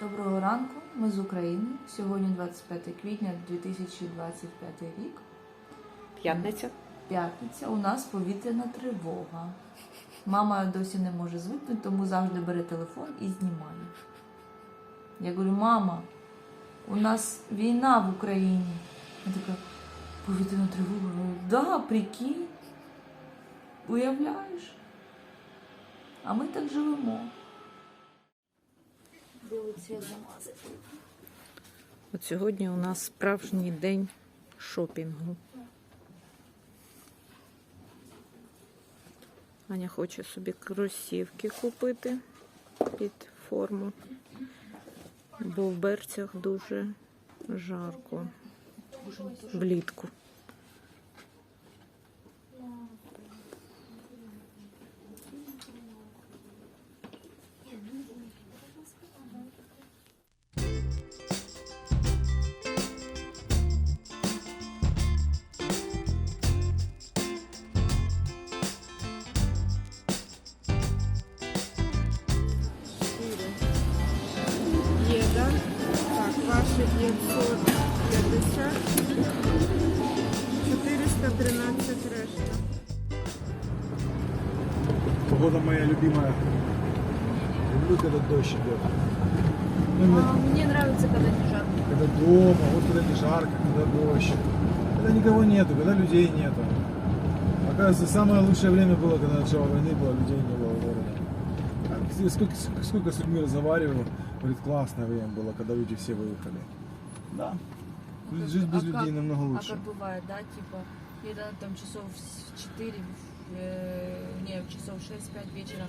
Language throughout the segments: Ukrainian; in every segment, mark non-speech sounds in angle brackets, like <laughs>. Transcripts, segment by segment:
Доброго ранку, ми з України. Сьогодні 25 квітня 2025 рік. П'ятниця. П'ятниця. У нас повітряна тривога. Мама досі не може звикнути, тому завжди бере телефон і знімає. Я говорю, мама, у нас війна в Україні. Вона така, повітряна тривога. Я говорю, да, прикинь. Уявляєш? А ми так живемо. От сьогодні у нас справжній день шопінгу. Аня хоче собі кросівки купити під форму, бо в берцях дуже жарко влітку. дома, вот когда не жарко, когда дождь. Когда никого нету, когда людей нету. Оказывается, самое лучшее время было, когда начало войны было, людей не было в городе. А Сколько, сколько с людьми разговаривал, говорит, классное время было, когда люди все выехали. Да. Жизнь без А людей как- намного А лучше. как бывает, да, типа, где-то там часов в 4, э, не, часов 6-5 вечера,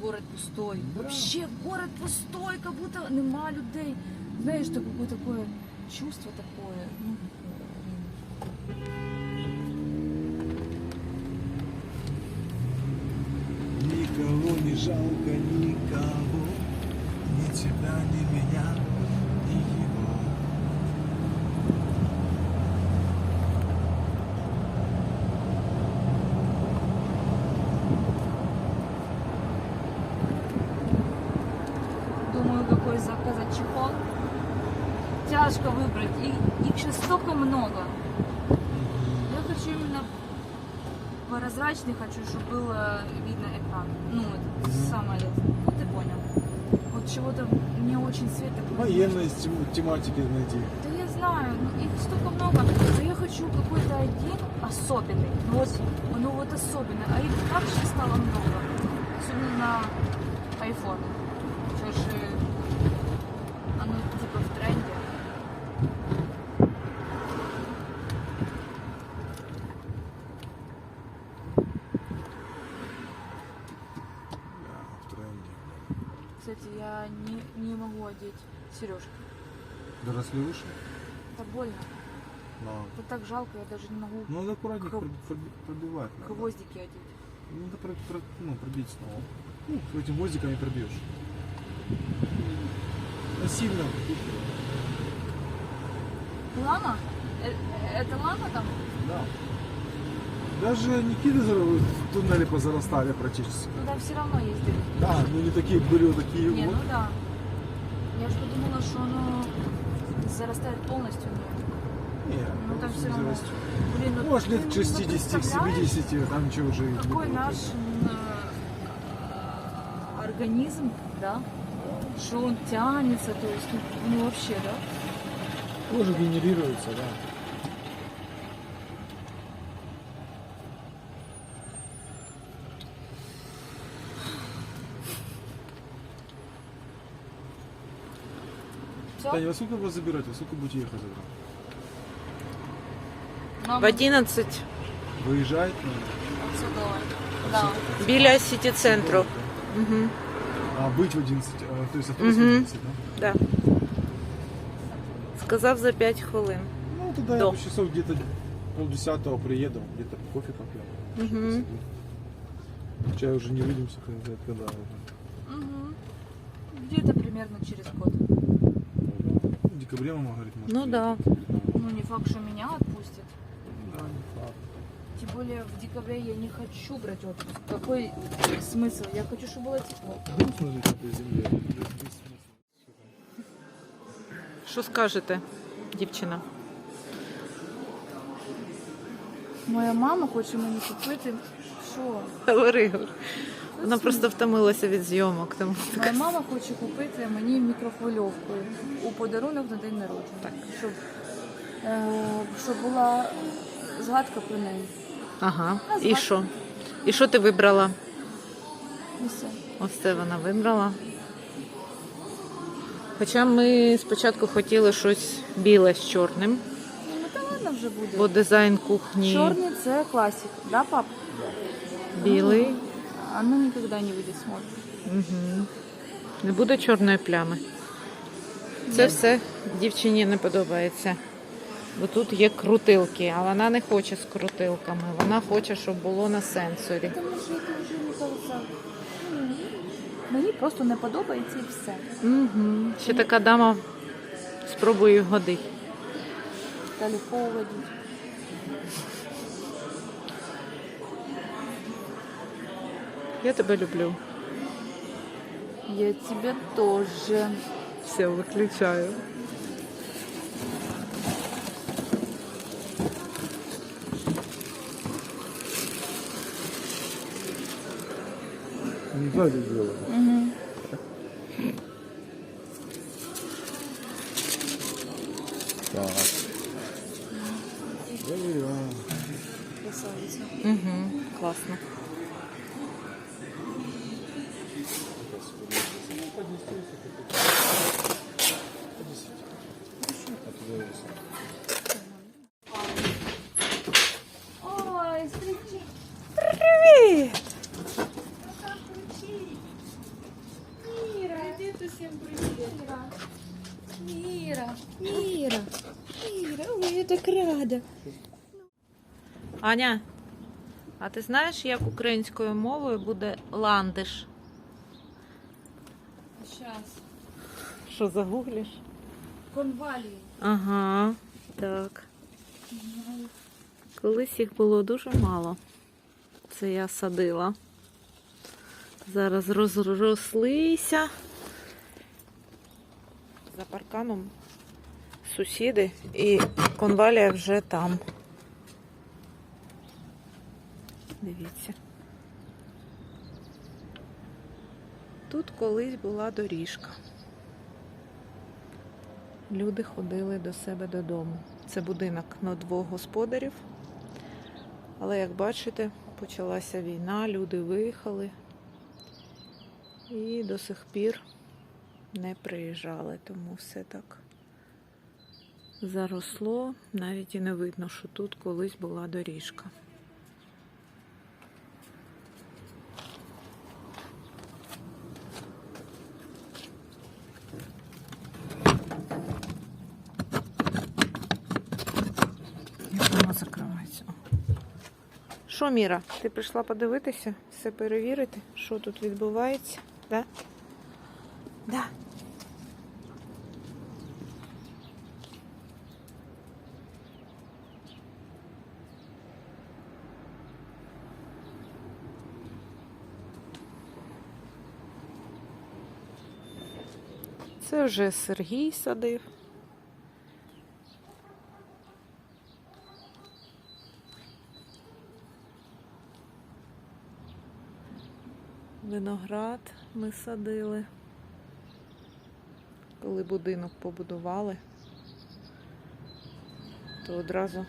город пустой. Да. Вообще город пустой, как будто нема людей. Знаешь, что какое такое чувство такое. ну, Никого не жалко, никого, ни тебя, ни меня, ни его. Думаю, какой заказать чехол. Тяжко выбрать. И их сейчас столько много. Я хочу именно прозрачный, хочу, чтобы было видно экран. Ну, это самое, ну ты понял. Вот чего-то мне очень свет такой. Военной тем- тематики найти. Да я знаю, ну, их столько много, но я хочу какой-то один особенный. Ну Вот, ну вот особенный, а их так сейчас стало много. Особенно на iPhone. Сейчас же оно типа в тренде. Да, в тренде. Кстати, я не, не могу одеть сережки. Доросли уши? Это больно. Да. Это так жалко, я даже не могу Ну, надо проб- проб- пробивать. Надо. гвоздики одеть. Ну, Надо про- про- ну, пробить снова. Ну, этим гвоздиком не пробьешь. А сильно. Лама? Э, Это лама там? Да. Даже Никиты в туннеле позарастали практически. Туда все равно ездили. Да, ну не такие были, вот такие Не, вот. ну да. Я же подумала, что оно зарастает полностью. но- Не, Ну там все равно. зарастет. Блин, ну Может лет к не 60, к представляешь, 70, там ничего уже Какой наш э, организм, да? Что он тянется, то есть, ну, ну вообще, да? Кожа генерируется, да. Все? Таня, во сколько вас забирать? Во сколько будете ехать завтра? В 11 Выезжать? Да. біля сіті центру. Угу. А, быть в 11, а, то есть автобус в Мгм. 11, да? Да. Сказав за 5 хвилин. Ну, тогда До. я часов где-то полдесятого приеду, где-то кофе попьем. Угу. Чай уже не увидимся, хрен знает когда уже. Угу. Где-то примерно через год. В декабре мама говорит, может Ну да. приедет. Ну, не факт, что меня отпустят. Да, не факт. Тем более в декабре я не хочу брать отпуск. Какой смысл? Я хочу, чтобы было тепло. Смотреть на этой земле? Що скажете, дівчина? Моя мама хоче мені купити. Що? Говори. говори. Вона просто втомилася від зйомок. Тому... Моя мама хоче купити мені мікрохвильовку у подарунок на день народження. Так. Щоб, е, щоб була згадка про неї. Ага. А І що? І що ти вибрала? І все. Ось це вона вибрала. Хоча ми спочатку хотіли щось біле з чорним, Ну та ладно вже буде. бо дизайн кухні Чорний це класик, да, пап? білий. Оно никогда не выйдет с моды. Угу. Не буде чорної плями. Це все дівчині не подобається. Бо тут є крутилки, а вона не хоче з крутилками. Вона хоче, щоб було на сенсорі. Тому що це вже не ну, Мені просто не подобається і все. Угу. Ще така дама спробує вгодити. Далі поводіть. Я тебе люблю. Я тебе тоже. Все, виключаю. Не сзади сделано. Привет. Мира. Мира. Мира. Ой, я так рада. Аня, а ти знаєш, як українською мовою буде ландиш? Сейчас. Що загуглиш? Конвалии. Ага, так. Колись їх було дуже мало. Це я садила. Зараз розрослися. За парканом сусіди і конвалія вже там. Дивіться. Тут колись була доріжка. Люди ходили до себе додому. Це будинок на двох господарів. Але, як бачите, почалася війна, люди виїхали і до сих пір не приїжджали, тому все так заросло, навіть і не видно, що тут колись була доріжка. Що, Міра, ти прийшла подивитися, все перевірити, що тут відбувається? Да? Да. Це вже Сергій садив. Виноград ми садили. Коли будинок побудували, то одразу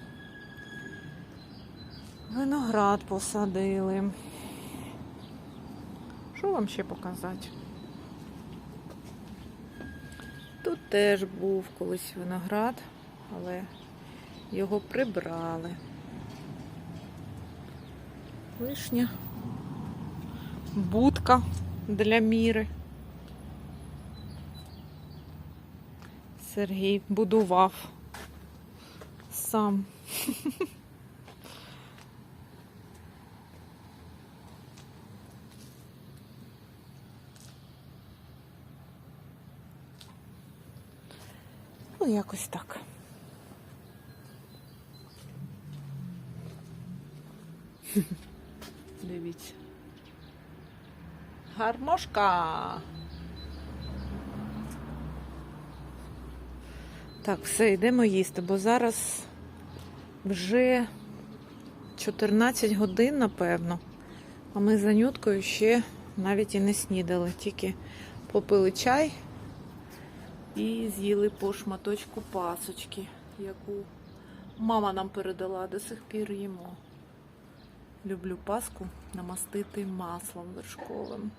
виноград посадили. Що вам ще показати? Тут теж був колись виноград, але його прибрали. Вишня будка для міри. Сергій будував сам. <laughs> Ну, якось так. Дивіться. Гармошка. Так, все, йдемо їсти, бо зараз вже 14 годин, напевно. А ми за нюткою ще навіть і не снідали, тільки попили чай і з'їли по шматочку пасочки, яку мама нам передала, до сих пір їмо. Люблю паску намастити маслом вершковим.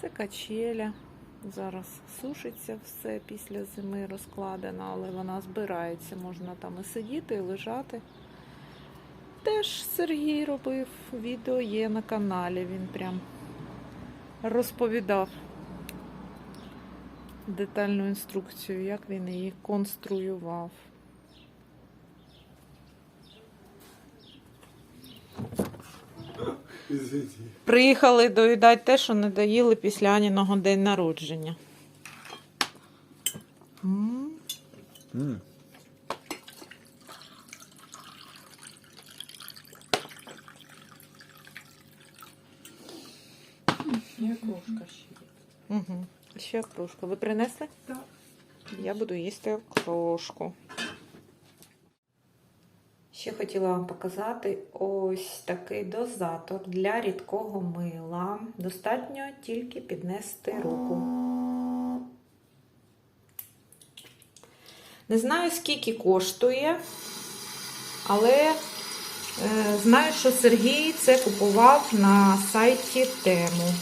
Це качеля. Зараз сушиться все після зими розкладено, але вона збирається. Можна там і сидіти, і лежати. Теж Сергій робив відео, є на каналі. Він прям розповідав детальну інструкцію, як він її конструював. Приїхали доїдати те, що не доїли після Аніного день народження. М, М. Угу. Ще окрошку. Ви принесли? Так. Я буду їсти окрошку. Ще хотіла вам показати ось такий дозатор для рідкого мила. Достатньо тільки піднести руку. Не знаю, скільки коштує, але е, знаю, що Сергій це купував на сайті Тему.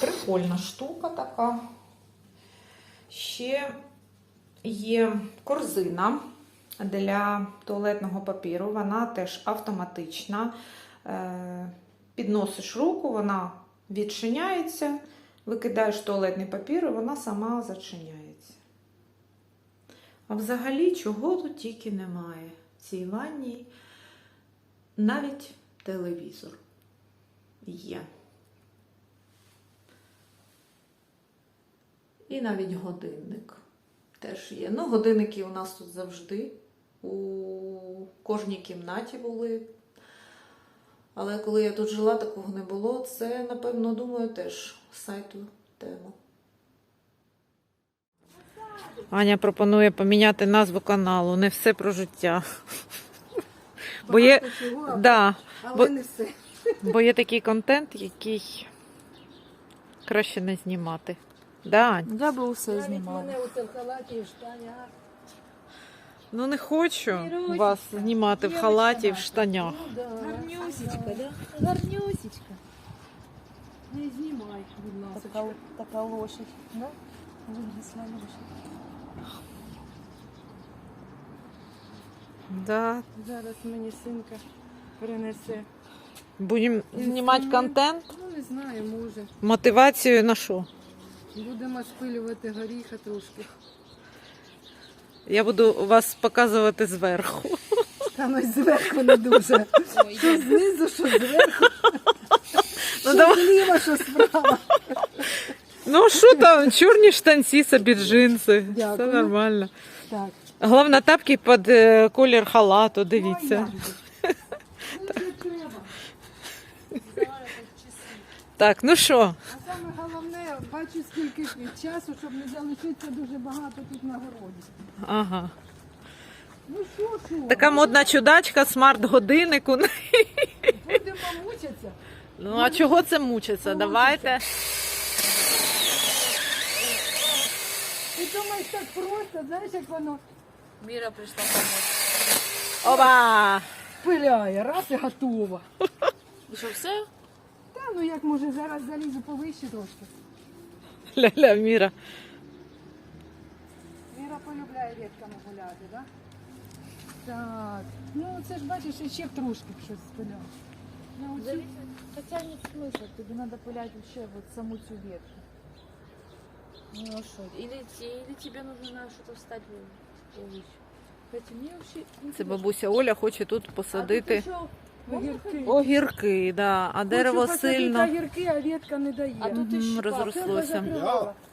Прикольна штука така. Ще є корзина для туалетного папіру. Вона теж автоматична. Е, Підносиш руку, вона відчиняється, викидаєш туалетний папір, і вона сама зачиняється. А взагалі, чого тут тільки немає в цій ванні, навіть телевізор є. І навіть годинник теж є. Ну, годинники у нас тут завжди. У кожній кімнаті були. Але коли я тут жила, такого не було. Це, напевно, думаю, теж сайту тема. Аня пропонує поміняти назву каналу. Не все про життя. Бо є, да, Але бо- не все. бо є такий контент, який краще не знімати. Да, Ань? Я би усе Навіть знімала. мене оце в халаті і в штанях. Ну не хочу Ірусечка, вас знімати в халаті і в штанях. Ну, да. Гарнюсечка, да? Гарнюсечка. Не знімай, будь ласка. Така, така лошадь. Да? Винесла лошадь. Да. Зараз мені синка принесе. Будемо знімати контент. Ну, не знаю, може. Мотивацію на що? Будемо спилювати горіха трошки. Я буду вас показувати зверху. Там ось зверху не дуже. Що знизу, що зверху, Ну, що давай. зліва, що справа. Ну що там, чорні штанці собі джинси. Все Дякую. нормально. Так. Головне тапки під е, колір халату, дивіться. Так, ну що? А саме головне, бачу, скільки часу, щоб не залишитися дуже багато тут на городі. Ага. Ну що, що? Така модна чудачка, смарт-годинник. у неї. Будемо мучитися. Ну а чого це мучиться? Давайте. Ти думаєш так просто, знаєш, як воно Міра прийшла допомогти. Оба! пиляє, раз і готово. І що, все? Та ну як може зараз залізу повище трошки. Ля-ля, Міра. Віра полюбляє рідками гуляти, так? Так. Ну це ж бачиш, ще б трошки б щось спиляв. Научи. Хотя нет смысла, тебе надо пылять вообще вот саму цю ветку. Ну а что? Или, те- или тебе нужно на что-то встать в- повыше. Кстати, мені взагалі Це бабуся Оля хоче тут посадити А тут еще огірки. огірки, да, а дерево Хочу посадити сильно огірки, а ветка не дає. А тут м, і розрослося.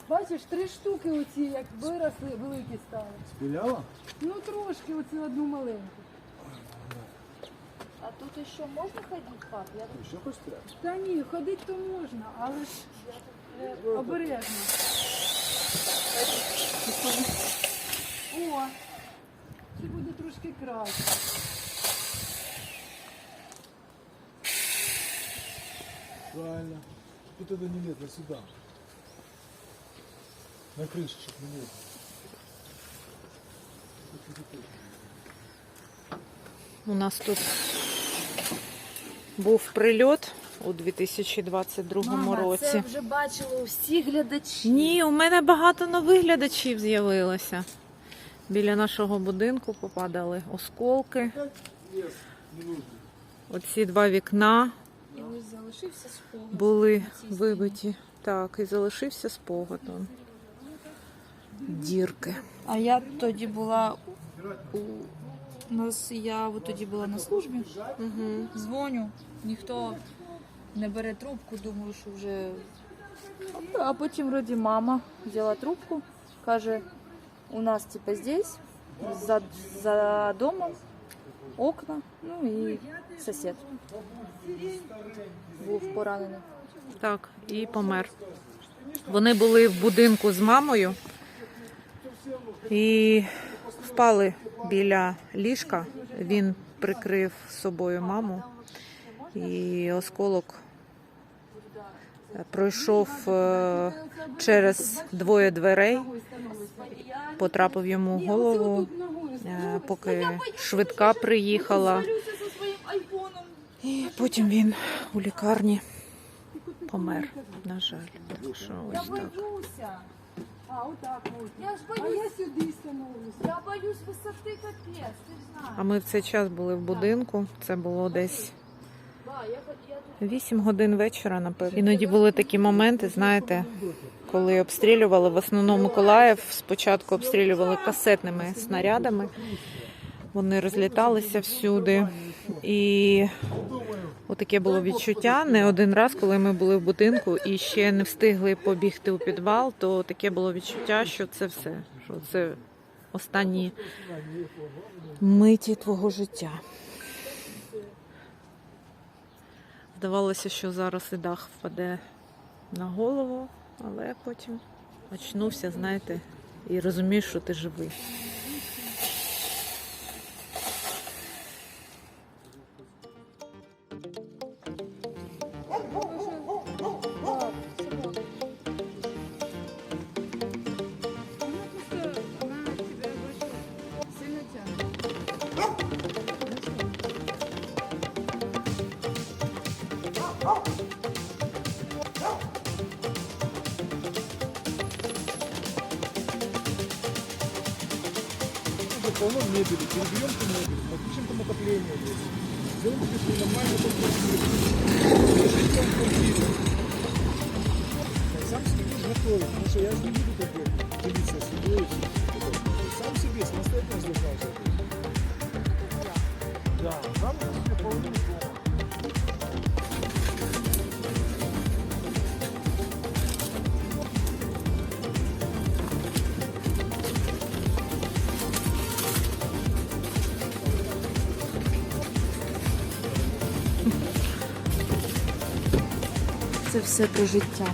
Бачиш, три штуки оці, як виросли, великі стали. Спиляла? Ну трошки, оце одну маленьку. А тут еще можно ходить, пап? Я тут Еще хочешь стрелять? Та ні, ходити то можна, але ж е, обережно. О, це буде трошки краще. Правильно. Тут это не лето, сюда. На крыше, чтобы не лето. У нас тут був прильот у 2022 Мама, році. це вже бачили усі глядачі. Ні, у мене багато нових глядачів з'явилося. Біля нашого будинку попадали осколки. Лес не нужно. Оці два вікна і ось залишився спогад. були вибиті. Так, і залишився спогад. он. Дірки. А я тоді була у нас, я от тоді була на службі. Угу. Дзвоню, ніхто не бере трубку, думаю, що вже. А потім вроді мама взяла трубку, каже, у нас типа здесь, за, за домом, окна, ну і сусід. Був поранений. Так, і помер. Вони були в будинку з мамою і впали біля ліжка. Він прикрив собою маму, і осколок е, пройшов е, через двоє дверей, потрапив йому в голову, е, поки швидка приїхала. І потім він у лікарні помер, на жаль. Так що ось так. А, отак можна. Я ж А я сюди становлюся. Я боюсь висоти капець, ти ж знаєш. А ми в цей час були в будинку. Це було десь Да, я, я тут 8 годин вечора, напевно. Іноді були такі моменти, знаєте, коли обстрілювали в основному Миколаїв. Спочатку обстрілювали касетними снарядами. Вони розліталися всюди. І отаке було відчуття. Не один раз, коли ми були в будинку і ще не встигли побігти у підвал, то таке було відчуття, що це все. Що це останні миті твого життя. Здавалося, що зараз і дах впаде на голову, але потім очнувся, знаєте, і розумієш, що ти живий. Полно мебели, переберем ту мебель, напишем там отопление есть. Сделаем тебе нормально Сам себе готовить, потому что я же не буду как бы делиться с едой. Сам себе самостоятельно должна Це все про життя.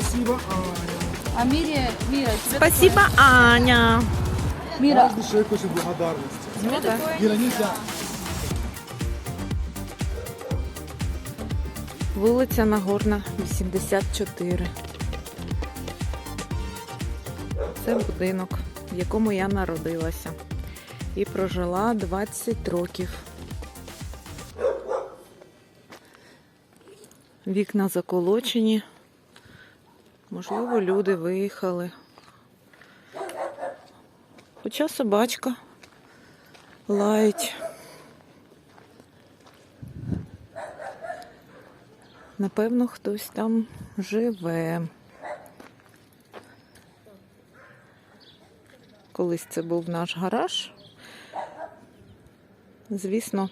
Спасибо, Аня. А Мире, Мира, тебе Спасибо, Аня. Мира, Каждый человек хочет благодарности. тебе такое Вера, нельзя. Вулиця Нагорна, 84. Це будинок, в якому я народилася і прожила 20 років. Вікна заколочені. Можливо, люди виїхали. Хоча собачка лають. Напевно, хтось там живе. Колись це був наш гараж. звісно,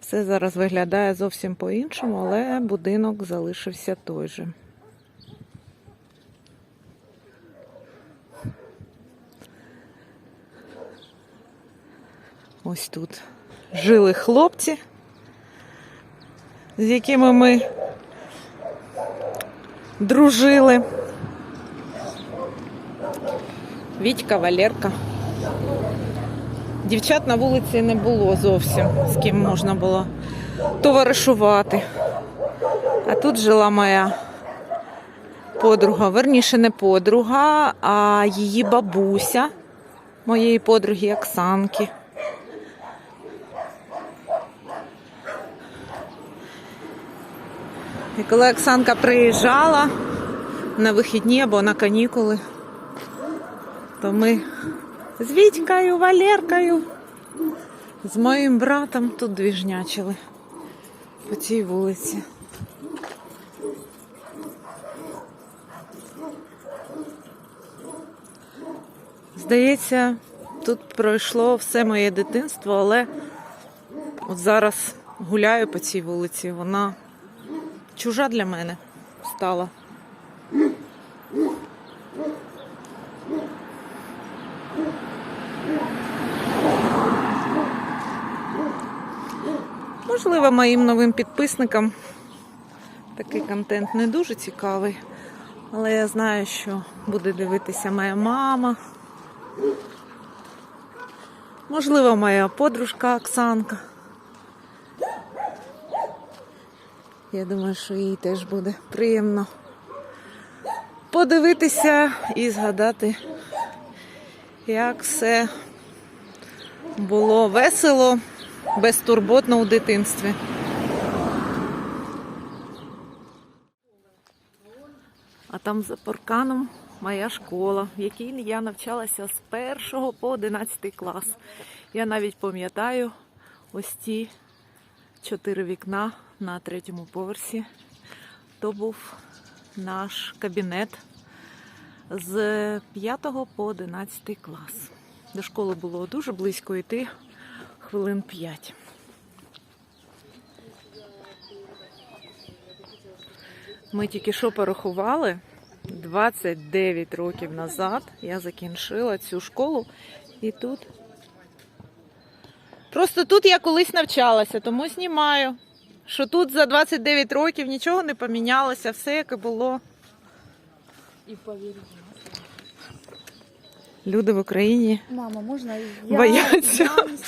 все зараз виглядає зовсім по-іншому, але будинок залишився той же. Ось тут жили хлопці, з якими ми дружили. Вітька, Валерка. Дівчат на вулиці не було зовсім, з ким можна було товаришувати. А тут жила моя подруга, верніше не подруга, а її бабуся моєї подруги Оксанки. І коли Оксанка приїжджала на вихідні або на канікули, то ми з Вітькою, Валеркою, з моїм братом тут двіжнячили по цій вулиці. Здається, тут пройшло все моє дитинство, але от зараз гуляю по цій вулиці, вона чужа для мене стала. Можливо, моїм новим підписникам такий контент не дуже цікавий, але я знаю, що буде дивитися моя мама. Можливо, моя подружка Оксанка. Я думаю, що їй теж буде приємно подивитися і згадати, як все було весело, безтурботно у дитинстві. А там за парканом моя школа, в якій я навчалася з 1 по 11 клас. Я навіть пам'ятаю ось ці чотири вікна на третьому поверсі. То був наш кабінет з 5 по 11 клас. До школи було дуже близько йти хвилин 5. Ми тільки що порахували 29 років назад я закінчила цю школу і тут. Просто тут я колись навчалася, тому знімаю, що тут за 29 років нічого не помінялося, все як і було. И поверить. Люди в Україні. Мама, можно Боятся. Я не?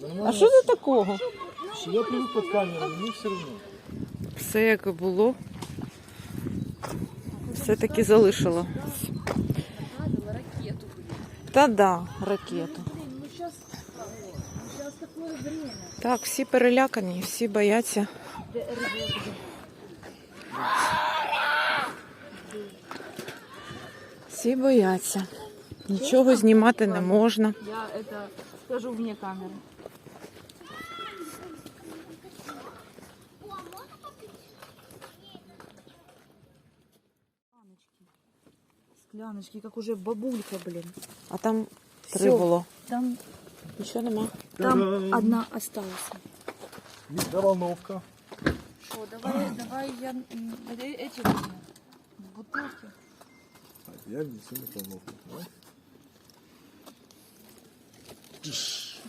Да А що за такого? Я привык под камерой, мне все равно. Все як і було. Все таки залишило. Та да, ракету. Ну сейчас такое время. Так, всі перелякані, всі бояться. Всі бояться. Нічого знімати не можна. Я это скажу вне камеры. Скляночки, как уже бабулька, блин. А там три Всё. було. Там, Нічого нема. Там одна осталася. Головка. Что? давай, давай я э, эти возьму. бутылки. Я внесу на головку. Давай. Тш.